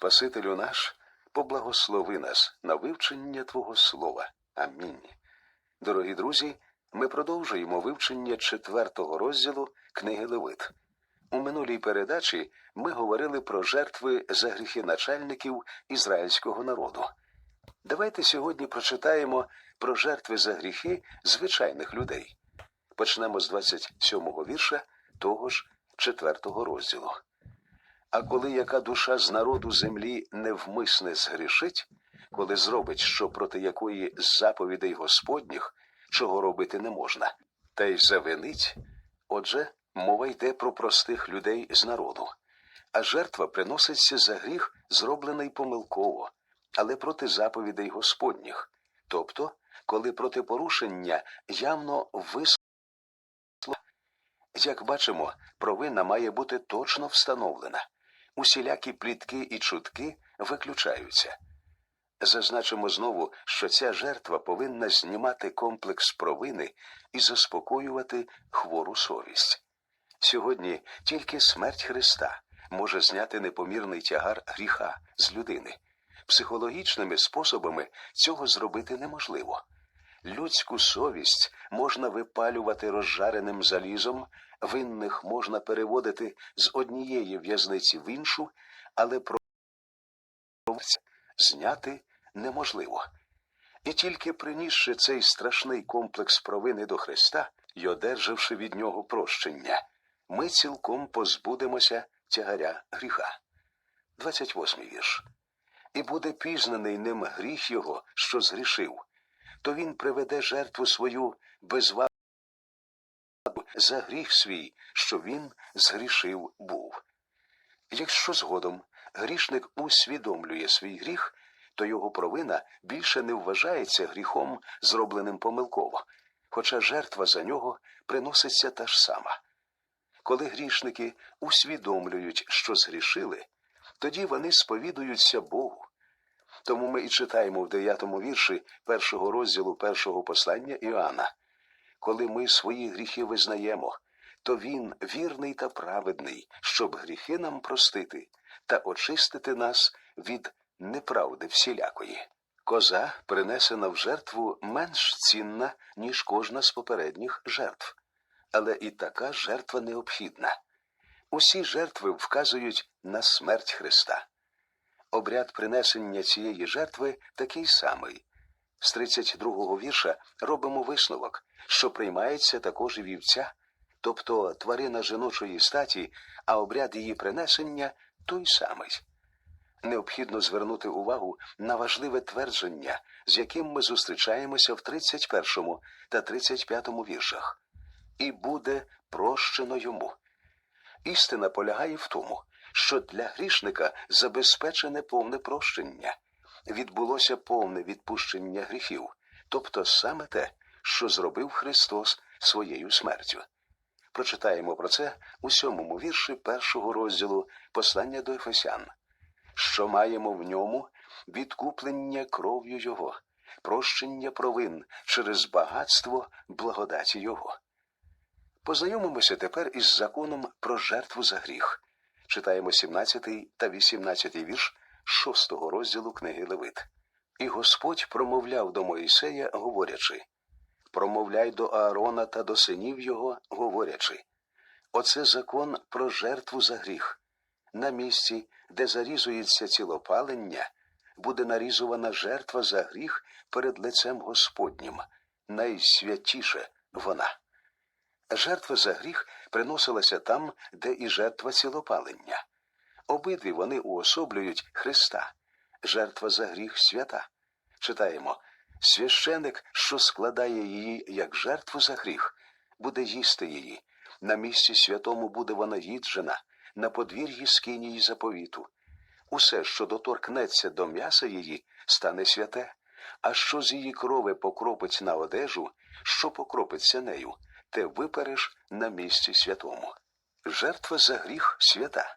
Спасителю наш, поблагослови нас на вивчення Твого Слова. Амінь. Дорогі друзі, ми продовжуємо вивчення четвертого розділу книги Левит. У минулій передачі ми говорили про жертви за гріхи начальників ізраїльського народу. Давайте сьогодні прочитаємо про жертви за гріхи звичайних людей. Почнемо з 27-го вірша того ж четвертого розділу. А коли яка душа з народу землі невмисне згрішить, коли зробить, що проти якої з заповідей Господніх, чого робити не можна, та й завинить, отже, мова йде про простих людей з народу. А жертва приноситься за гріх, зроблений помилково, але проти заповідей Господніх, тобто, коли проти порушення явно вис... Як бачимо, провина має бути точно встановлена. Усілякі плітки і чутки виключаються. Зазначимо знову, що ця жертва повинна знімати комплекс провини і заспокоювати хвору совість. Сьогодні тільки смерть Христа може зняти непомірний тягар гріха з людини. Психологічними способами цього зробити неможливо. Людську совість можна випалювати розжареним залізом, винних можна переводити з однієї в'язниці в іншу, але про зняти неможливо. І тільки принісши цей страшний комплекс провини до Христа й одержавши від нього прощення, ми цілком позбудемося тягаря гріха. 28 вірш. І буде пізнаний ним гріх його, що згрішив, то він приведе жертву свою безвадну за гріх свій, що він згрішив був. Якщо згодом грішник усвідомлює свій гріх, то його провина більше не вважається гріхом, зробленим помилково, хоча жертва за нього приноситься та ж сама. Коли грішники усвідомлюють, що згрішили, тоді вони сповідуються Богу. Тому ми і читаємо в дев'ятому вірші першого розділу першого послання Іоанна. Коли ми свої гріхи визнаємо, то він вірний та праведний, щоб гріхи нам простити та очистити нас від неправди всілякої. Коза, принесена в жертву, менш цінна, ніж кожна з попередніх жертв. Але і така жертва необхідна. Усі жертви вказують на смерть Христа. Обряд принесення цієї жертви такий самий. З 32-го вірша робимо висновок, що приймається також і вівця, тобто тварина жіночої статі, а обряд її принесення той самий. Необхідно звернути увагу на важливе твердження, з яким ми зустрічаємося в 31 та 35 віршах. І буде прощено йому. Істина полягає в тому, що для грішника забезпечене повне прощення, відбулося повне відпущення гріхів, тобто саме те, що зробив Христос своєю смертю. Прочитаємо про це у сьомому вірші першого розділу послання до Ефесян, що маємо в ньому відкуплення кров'ю Його, прощення провин через багатство благодаті Його. Познайомимося тепер із законом про жертву за гріх. Читаємо 17 та 18 вірш 6 розділу книги Левит. І Господь промовляв до Моїсея, говорячи промовляй до Аарона та до синів його, говорячи Оце закон про жертву за гріх. На місці, де зарізується цілопалення, буде нарізувана жертва за гріх перед лицем Господнім, найсвятіше вона. Жертва за гріх приносилася там, де і жертва цілопалення. Обидві вони уособлюють Христа. Жертва за гріх свята. Читаємо священик, що складає її як жертву за гріх, буде їсти її. На місці святому буде вона їджена, на подвір'ї скинії заповіту. Усе, що доторкнеться до м'яса її, стане святе, а що з її крови покропить на одежу, що покропиться нею, те випереш на місці святому. Жертва за гріх свята.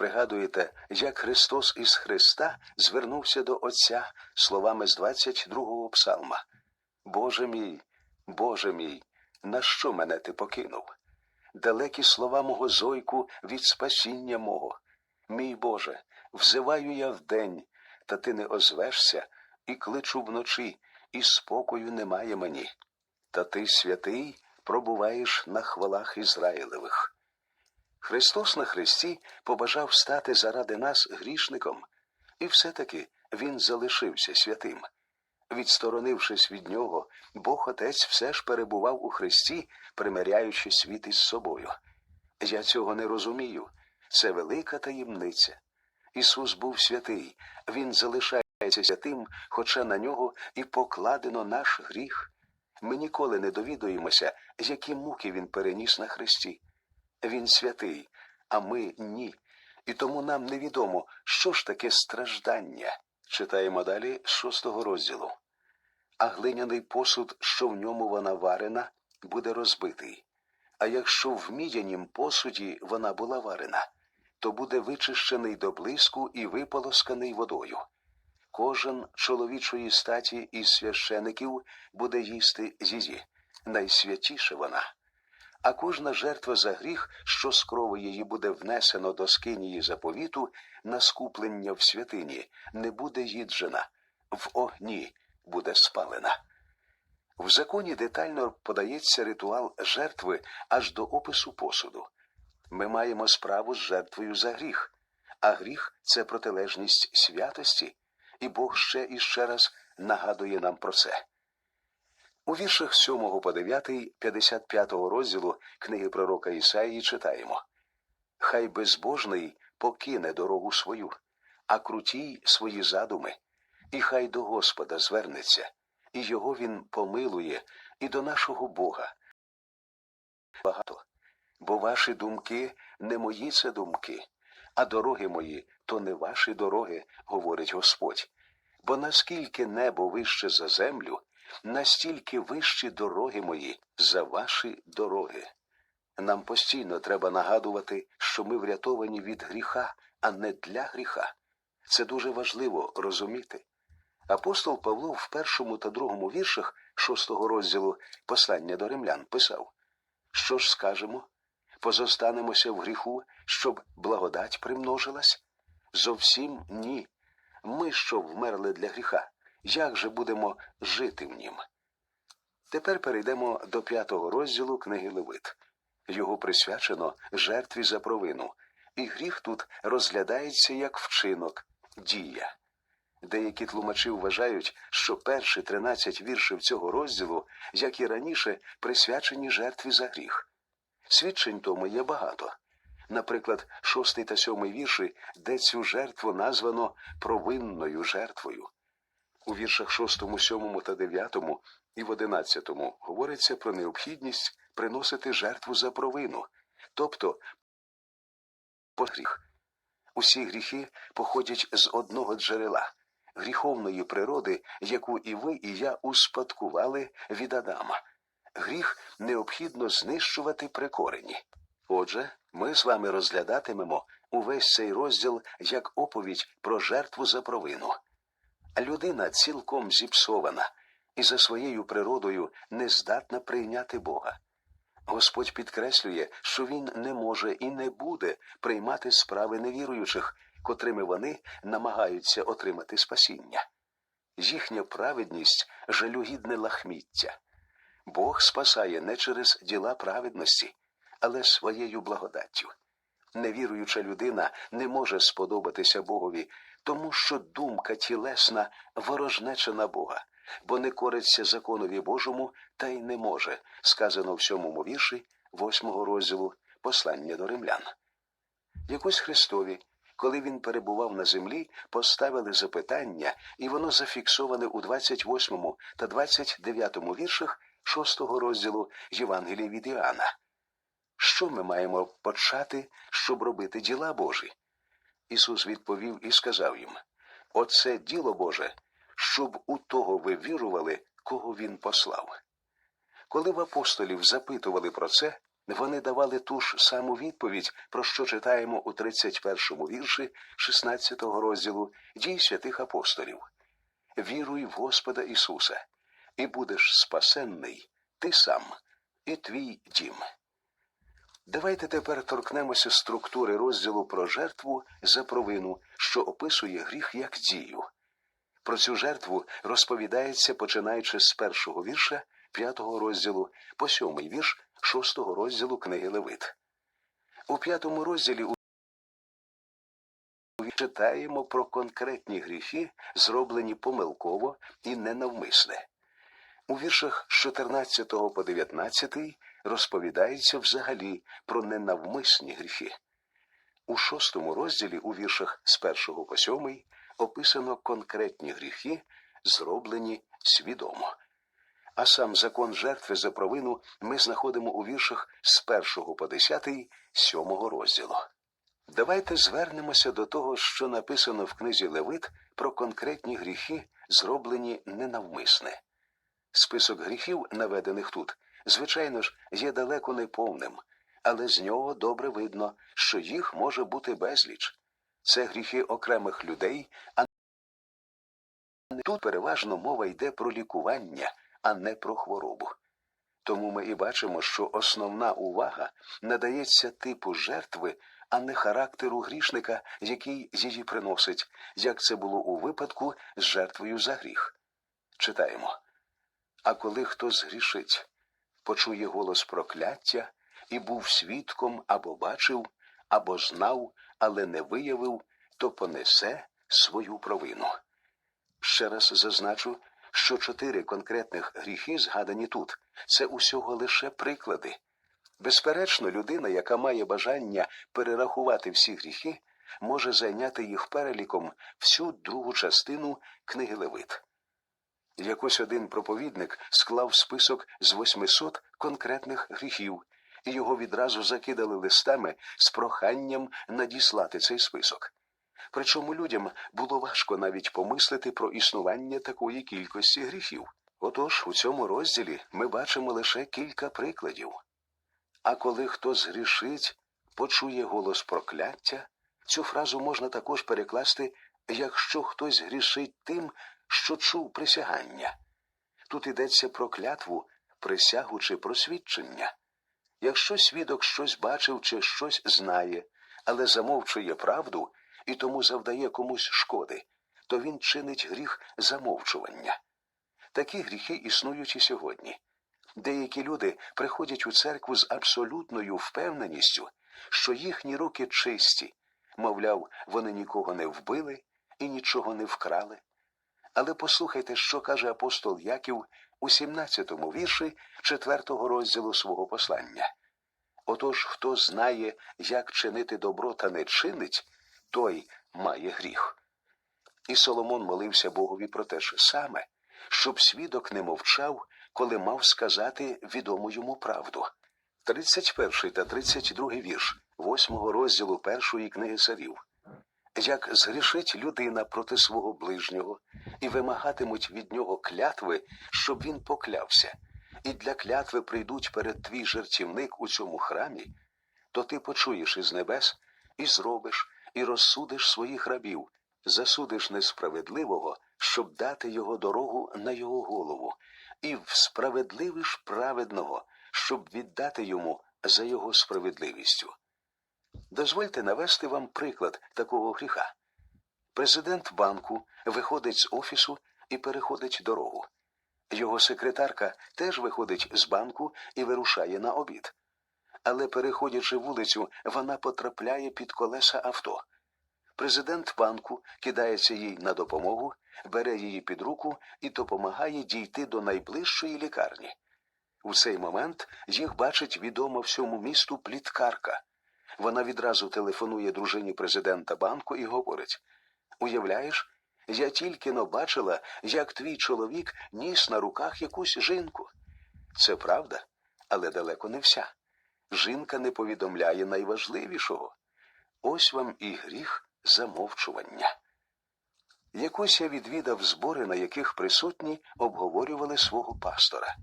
Пригадуєте, як Христос із Христа звернувся до Отця словами з 22-го псалма Боже мій, Боже мій, на що мене ти покинув? Далекі слова мого зойку від спасіння мого. Мій Боже, Взиваю я вдень, та ти не озвешся, і кличу вночі, і спокою немає мені. Та ти, святий, пробуваєш на хвалах Ізраїлевих. Христос на хресті побажав стати заради нас грішником, і все-таки він залишився святим. Відсторонившись від нього, Бог Отець все ж перебував у Христі, примиряючи світ із собою. Я цього не розумію. Це велика таємниця. Ісус був святий, Він залишається святим, хоча на нього і покладено наш гріх. Ми ніколи не довідуємося, які муки Він переніс на Христі. Він святий, а ми ні. І тому нам невідомо, що ж таке страждання. Читаємо далі шостого розділу. А глиняний посуд, що в ньому вона варена, буде розбитий. А якщо в мідянім посуді вона була варена, то буде вичищений до блиску і виполосканий водою. Кожен чоловічої статі із священиків буде їсти зізі, найсвятіша вона. А кожна жертва за гріх, що з крови її буде внесено до скинії заповіту на скуплення в святині, не буде їджена, в огні буде спалена. В законі детально подається ритуал жертви аж до опису посуду. Ми маємо справу з жертвою за гріх, а гріх це протилежність святості, і Бог ще і ще раз нагадує нам про це. У віршах 7 по 9, 55 розділу книги пророка Ісаїї читаємо Хай безбожний покине дорогу свою, а крутій свої задуми, і хай до Господа звернеться, і його він помилує, і до нашого Бога. Багато, бо ваші думки не мої це думки, а дороги мої то не ваші дороги, говорить Господь. Бо наскільки небо вище за землю, настільки вищі дороги мої за ваші дороги. Нам постійно треба нагадувати, що ми врятовані від гріха, а не для гріха. Це дуже важливо розуміти. Апостол Павло в першому та другому віршах шостого розділу послання до римлян писав Що ж скажемо? Позостанемося в гріху, щоб благодать примножилась? Зовсім ні. Ми, що вмерли для гріха, як же будемо жити в нім? Тепер перейдемо до п'ятого розділу книги Левит. Його присвячено жертві за провину, і гріх тут розглядається як вчинок, дія. Деякі тлумачі вважають, що перші 13 віршів цього розділу, як і раніше, присвячені жертві за гріх. Свідчень тому є багато. Наприклад, шостий та сьомий вірші, де цю жертву названо провинною жертвою. У віршах шостому, сьомому та дев'ятому і в одинадцятому говориться про необхідність приносити жертву за провину, тобто гріх. Усі гріхи походять з одного джерела гріховної природи, яку і ви, і я успадкували від Адама. Гріх необхідно знищувати при корені. Отже, ми з вами розглядатимемо увесь цей розділ як оповідь про жертву за провину. Людина цілком зіпсована і за своєю природою не здатна прийняти Бога. Господь підкреслює, що він не може і не буде приймати справи невіруючих, котрими вони намагаються отримати спасіння. Їхня праведність жалюгідне лахміття. Бог спасає не через діла праведності, але своєю благодаттю. Невіруюча людина не може сподобатися Богові, тому що думка тілесна ворожнеча на Бога, бо не кориться законові Божому та й не може, сказано в сьомому вірші восьмого розділу послання до римлян. Якось Христові, коли він перебував на землі, поставили запитання, і воно зафіксоване у 28 та 29 віршах шостого розділу Євангелії від Іоанна. Що ми маємо почати, щоб робити діла Божі? Ісус відповів і сказав їм Оце діло Боже, щоб у того ви вірували, кого Він послав. Коли в апостолів запитували про це, вони давали ту ж саму відповідь, про що читаємо у 31-му вірші 16-го розділу дій святих апостолів. Віруй в Господа Ісуса, і будеш спасенний ти сам, і твій дім. Давайте тепер торкнемося структури розділу про жертву за провину, що описує гріх як дію. Про цю жертву розповідається починаючи з першого вірша п'ятого розділу по сьомий вірш шостого розділу книги Левит. У п'ятому розділі читаємо про конкретні гріхи, зроблені помилково і ненавмисне. У віршах з 14 по 19 розповідається взагалі про ненавмисні гріхи. У шостому розділі у віршах з 1 по 7 описано конкретні гріхи, зроблені свідомо. А сам закон жертви за провину ми знаходимо у віршах з 1 по 10 сьомого розділу. Давайте звернемося до того, що написано в книзі Левит про конкретні гріхи, зроблені ненавмисне. Список гріхів, наведених тут, звичайно ж, є далеко не повним, але з нього добре видно, що їх може бути безліч. Це гріхи окремих людей, а тут переважно мова йде про лікування, а не про хворобу. Тому ми і бачимо, що основна увага надається типу жертви, а не характеру грішника, який її приносить, як це було у випадку з жертвою за гріх. Читаємо. А коли хто згрішить, почує голос прокляття і був свідком або бачив, або знав, але не виявив, то понесе свою провину. Ще раз зазначу, що чотири конкретних гріхи згадані тут це усього лише приклади. Безперечно, людина, яка має бажання перерахувати всі гріхи, може зайняти їх переліком всю другу частину книги Левит. Якось один проповідник склав список з 800 конкретних гріхів, і його відразу закидали листами з проханням надіслати цей список. Причому людям було важко навіть помислити про існування такої кількості гріхів. Отож, у цьому розділі ми бачимо лише кілька прикладів. А коли хто згрішить, почує голос прокляття, цю фразу можна також перекласти, якщо хтось грішить тим, що чув присягання. Тут йдеться про клятву, присягу чи просвідчення. Якщо свідок щось бачив чи щось знає, але замовчує правду і тому завдає комусь шкоди, то він чинить гріх замовчування. Такі гріхи існують і сьогодні. Деякі люди приходять у церкву з абсолютною впевненістю, що їхні руки чисті, мовляв, вони нікого не вбили і нічого не вкрали. Але послухайте, що каже апостол Яків у 17-му вірші 4-го розділу свого послання. Отож, хто знає, як чинити добро та не чинить, той має гріх. І Соломон молився Богові про те ж саме, щоб свідок не мовчав, коли мав сказати відому йому правду. 31 та 32 вірш 8 розділу першої книги царів. Як згрішить людина проти свого ближнього і вимагатимуть від нього клятви, щоб він поклявся, і для клятви прийдуть перед твій жертівник у цьому храмі, то ти почуєш із небес і зробиш, і розсудиш своїх рабів, засудиш несправедливого, щоб дати його дорогу на його голову, і всправедливиш праведного, щоб віддати йому за його справедливістю. Дозвольте навести вам приклад такого гріха. Президент банку виходить з офісу і переходить дорогу. Його секретарка теж виходить з банку і вирушає на обід. Але, переходячи вулицю, вона потрапляє під колеса авто. Президент банку кидається їй на допомогу, бере її під руку і допомагає дійти до найближчої лікарні. У цей момент їх бачить відома всьому місту пліткарка. Вона відразу телефонує дружині президента банку і говорить: Уявляєш, я тільки но бачила, як твій чоловік ніс на руках якусь жінку. Це правда, але далеко не вся. Жінка не повідомляє найважливішого. Ось вам і гріх замовчування. Якось я відвідав збори, на яких присутні обговорювали свого пастора.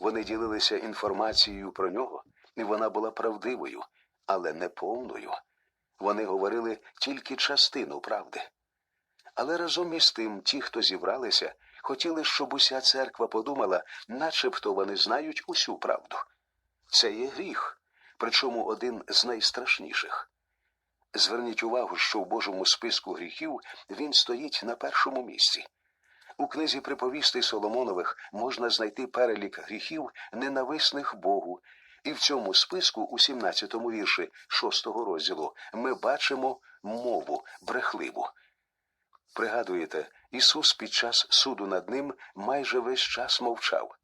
Вони ділилися інформацією про нього, і вона була правдивою, але не повною. Вони говорили тільки частину правди. Але разом із тим ті, хто зібралися, хотіли, щоб уся церква подумала, начебто вони знають усю правду. Це є гріх причому один з найстрашніших. Зверніть увагу, що в Божому списку гріхів він стоїть на першому місці. У книзі приповістей Соломонових можна знайти перелік гріхів, ненависних Богу, і в цьому списку, у 17-му вірші 6-го розділу, ми бачимо мову брехливу. Пригадуєте, Ісус під час суду над ним майже весь час мовчав.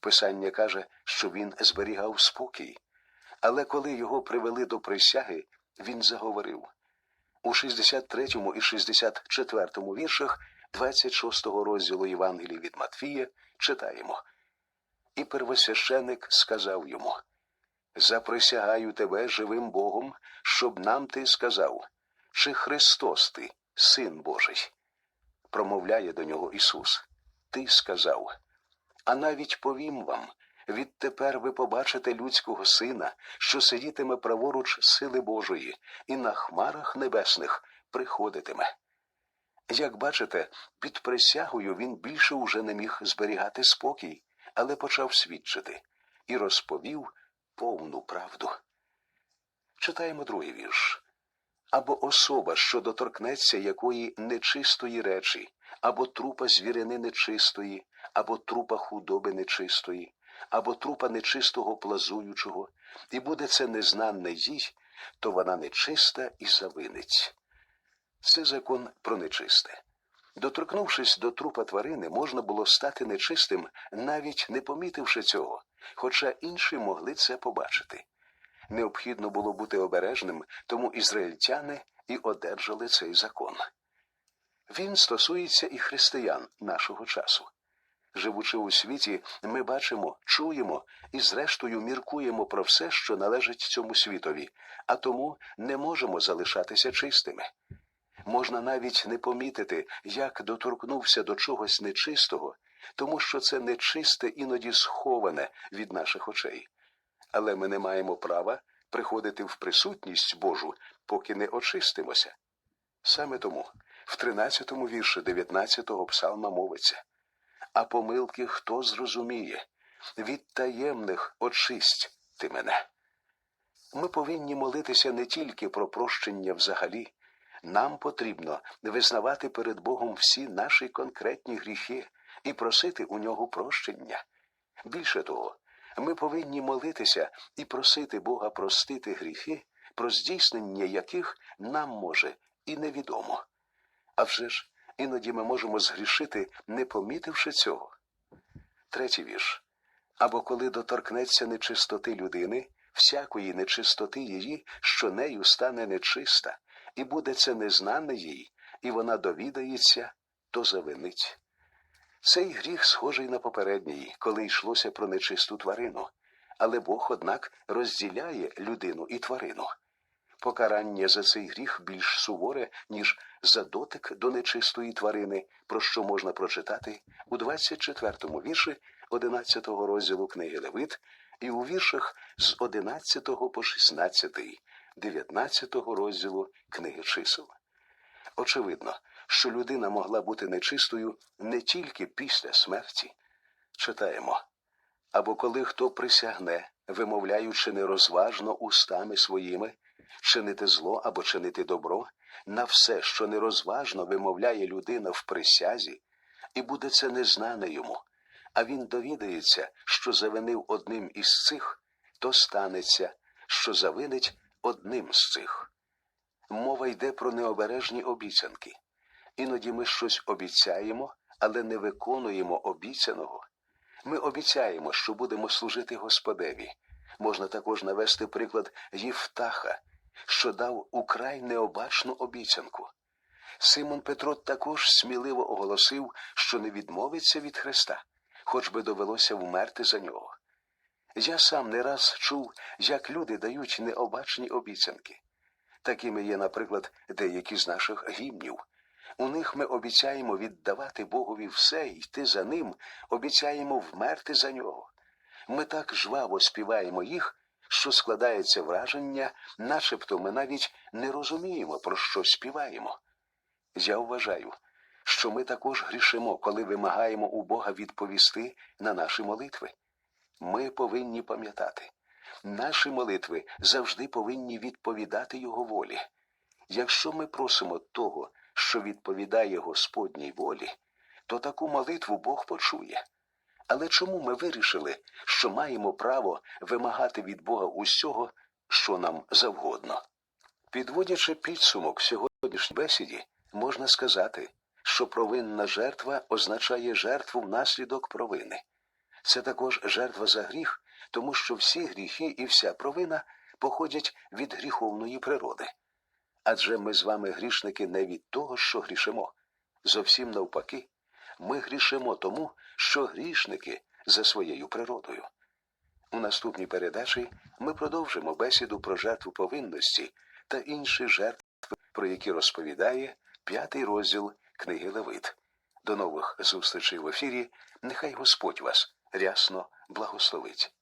Писання каже, що він зберігав спокій. Але коли його привели до присяги, він заговорив. У 63 і 64 віршах 26-го розділу Євангелії від Матфія читаємо. І первосвященик сказав йому: Заприсягаю тебе живим Богом, щоб нам ти сказав, чи Христос ти, Син Божий. Промовляє до нього Ісус. Ти сказав. А навіть повім вам, відтепер ви побачите людського сина, що сидітиме праворуч сили Божої, і на хмарах небесних приходитиме. Як бачите, під присягою він більше уже не міг зберігати спокій, але почав свідчити і розповів повну правду. Читаємо другий вірш. Або особа, що доторкнеться якої нечистої речі, або трупа звірини нечистої, або трупа худоби нечистої, або трупа нечистого плазуючого, і буде це незнанне їй, то вона нечиста і завинить. Це закон про нечисте. Доторкнувшись до трупа тварини, можна було стати нечистим, навіть не помітивши цього, хоча інші могли це побачити. Необхідно було бути обережним, тому ізраїльтяни і одержали цей закон. Він стосується і християн нашого часу. Живучи у світі, ми бачимо, чуємо і, зрештою, міркуємо про все, що належить цьому світові, а тому не можемо залишатися чистими. Можна навіть не помітити, як доторкнувся до чогось нечистого, тому що це нечисте іноді сховане від наших очей. Але ми не маємо права приходити в присутність Божу, поки не очистимося. Саме тому в 13-му вірші 19-го псалма мовиться А помилки хто зрозуміє? Від таємних очисть ти мене. Ми повинні молитися не тільки про прощення взагалі. Нам потрібно визнавати перед Богом всі наші конкретні гріхи і просити у нього прощення. Більше того, ми повинні молитися і просити Бога простити гріхи, про здійснення яких нам може і невідомо. А вже ж іноді ми можемо згрішити, не помітивши цього. Третій вірш. Або коли доторкнеться нечистоти людини, всякої нечистоти її, що нею стане нечиста, і буде це незнане їй, і вона довідається, то завинить. Цей гріх схожий на попередній, коли йшлося про нечисту тварину, але Бог, однак, розділяє людину і тварину. Покарання за цей гріх більш суворе, ніж за дотик до нечистої тварини, про що можна прочитати у 24-му вірші 11-го розділу книги Левит і у віршах з 11 по 16, 19-го розділу книги чисел. Очевидно, що людина могла бути нечистою не тільки після смерті. Читаємо або коли хто присягне, вимовляючи нерозважно устами своїми, чинити зло або чинити добро, на все, що нерозважно вимовляє людина в присязі, і буде це незнане йому, а він довідається, що завинив одним із цих, то станеться, що завинить одним з цих. Мова йде про необережні обіцянки. Іноді ми щось обіцяємо, але не виконуємо обіцяного. Ми обіцяємо, що будемо служити Господеві. Можна також навести приклад Євтаха, що дав украй необачну обіцянку. Симон Петро також сміливо оголосив, що не відмовиться від Христа, хоч би довелося вмерти за нього. Я сам не раз чув, як люди дають необачні обіцянки. Такими є, наприклад, деякі з наших гімнів. У них ми обіцяємо віддавати Богові все, йти за ним, обіцяємо вмерти за нього. Ми так жваво співаємо їх, що складається враження, начебто ми навіть не розуміємо, про що співаємо. Я вважаю, що ми також грішимо, коли вимагаємо у Бога відповісти на наші молитви. Ми повинні пам'ятати, Наші молитви завжди повинні відповідати Його волі. Якщо ми просимо того, що відповідає Господній волі, то таку молитву Бог почує. Але чому ми вирішили, що маємо право вимагати від Бога усього, що нам завгодно? Підводячи підсумок сьогоднішній бесіді, можна сказати, що провинна жертва означає жертву внаслідок провини. Це також жертва за гріх, тому що всі гріхи і вся провина походять від гріховної природи. Адже ми з вами грішники не від того, що грішимо. Зовсім навпаки, ми грішимо тому, що грішники за своєю природою. У наступній передачі ми продовжимо бесіду про жертву повинності та інші жертви, про які розповідає п'ятий розділ книги Левит. До нових зустрічей в ефірі. Нехай Господь вас рясно благословить.